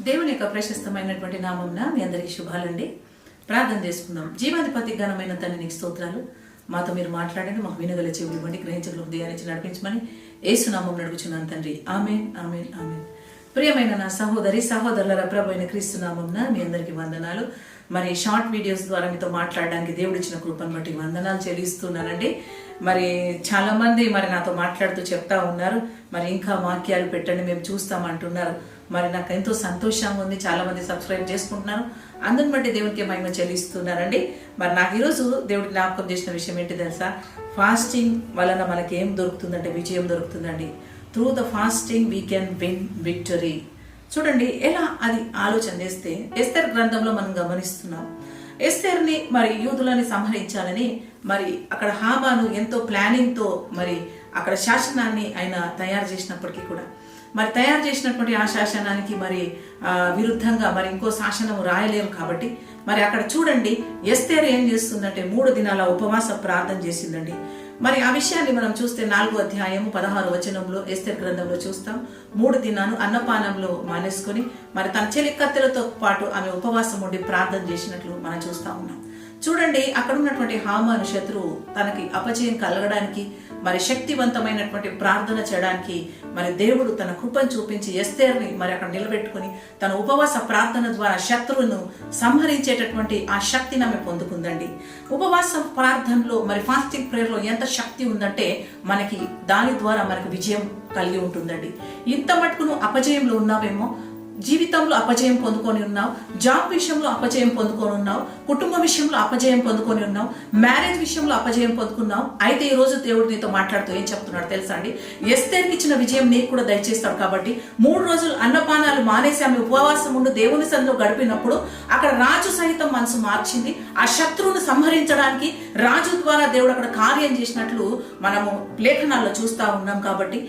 దేవుని యొక్క ప్రశస్తమైనటువంటి నామంన మీ అందరికీ శుభాలండి. ప్రార్థన చేసుకుందాం. జీవాధిపతి ఘనమైన తండ్రి నీకు స్తోత్రాలు. మాతో మీరు మాట్లాడండి మాకు వినగల చెవులు ఇవ్వండి గ్రహించగల హృదయాన్ని నడిపించమని ఏసునామం నడుపుచున్నాను తండ్రి. Amen amen amen. ప్రియమైన నా సహోదరి సహోదరుల ప్రభు క్రీస్తునామం మీ అందరికీ వందనాలు. మరి షార్ట్ వీడియోస్ ద్వారా మీతో మాట్లాడడానికి దేవుడు ఇచ్చిన కృపను బట్టి వందనాలు చెల్లిస్తున్నానండి. మరి చాలా మంది మరి నాతో మాట్లాడుతూ చెప్తా ఉన్నారు. మరి ఇంకా వాక్యాలు పెట్టండి మేము చూస్తామంటున్నారు. మరి నాకు ఎంతో సంతోషంగా ఉంది చాలా మంది సబ్స్క్రైబ్ చేసుకుంటున్నారు. అందరిని బట్టి దేవునికి మహిమ చెల్లిస్తున్నారండి మరి నాకు ఈరోజు దేవుడికి జ్ఞాపకం చేసిన విషయం ఏంటి తెలుసా? ఫాస్టింగ్ వలన మనకి ఏం దొరుకుతుందంటే విజయం దొరుకుతుందండి. Through the fasting we can win victory చూడండి ఎలా అది ఆలోచన చేస్తే ఎస్తర్ గ్రంథంలో మనం గమనిస్తున్నాం. ఎస్తర్ని మరి యూదులని సంహరించాలని మరి అక్కడ హామాను ఎంతో ప్లానింగ్తో మరి అక్కడ శాసనాన్ని ఆయన తయారు చేసినప్పటికీ కూడా. మరి తయారు చేసినటువంటి ఆ శాసనానికి మరి విరుద్ధంగా మరి ఇంకో శాసనం రాయలేము కాబట్టి మరి అక్కడ చూడండి ఎస్తేరు ఏం చేస్తుందంటే మూడు దినాల ఉపవాస ప్రార్థన చేసిందండి. మరి ఆ విషయాన్ని మనం చూస్తే నాలుగో అధ్యాయము పదహారు వచనంలో ఎస్తేర్ గ్రంథంలో చూస్తాం. మూడు దినాలు అన్నపానంలో మానేసుకొని మరి తన చెలికత్తెలతో పాటు ఆమె ఉపవాసం ఉండి ప్రార్థన చేసినట్లు మనం చూస్తా ఉన్నాం. చూడండి అక్కడ ఉన్నటువంటి హామాను శత్రువు తనకి అపజయం కలగడానికి మరి శక్తివంతమైనటువంటి ప్రార్థన చేయడానికి మరి దేవుడు తన కృపను చూపించి ఎస్తేర్ని మరి అక్కడ నిలబెట్టుకుని తన ఉపవాస ప్రార్థన ద్వారా శత్రువును సంహరించేటటువంటి ఆ శక్తిని ఆమె పొందుకుందండి. ఉపవాస ప్రార్థనలో మరి ఫాస్టింగ్ ప్రేయర్లో ఎంత శక్తి ఉందంటే మనకి దాని ద్వారా మనకి విజయం కలిగి ఉంటుందండి. ఇంత మటుకును అపజయంలో ఉన్నావేమో జీవితంలో అపజయం పొందుకొని ఉన్నావు జాబ్ విషయంలో అపజయం పొందుకొని ఉన్నావు కుటుంబ విషయంలో అపజయం పొందుకొని ఉన్నావు మ్యారేజ్ విషయంలో అపజయం పొందుకున్నావు. అయితే ఈ రోజు దేవుడు నీతో మాట్లాడుతూ ఏం చెప్తున్నాడు తెలుసా అండి? ఎస్తేర్కి ఇచ్చిన విజయం నీకు కూడా దయచేస్తాడు కాబట్టి మూడు రోజులు అన్నపానాలు మానేసి ఆమె ఉపవాసం ఉండి దేవుని సందులో గడిపినప్పుడు అక్కడ రాజు సహితం మనసు మార్చింది. ఆ శత్రువును సంహరించడానికి రాజు ద్వారా దేవుడు అక్కడ కార్యం చేసినట్లు మనము లేఖనాల్లో చూస్తా ఉన్నాం కాబట్టి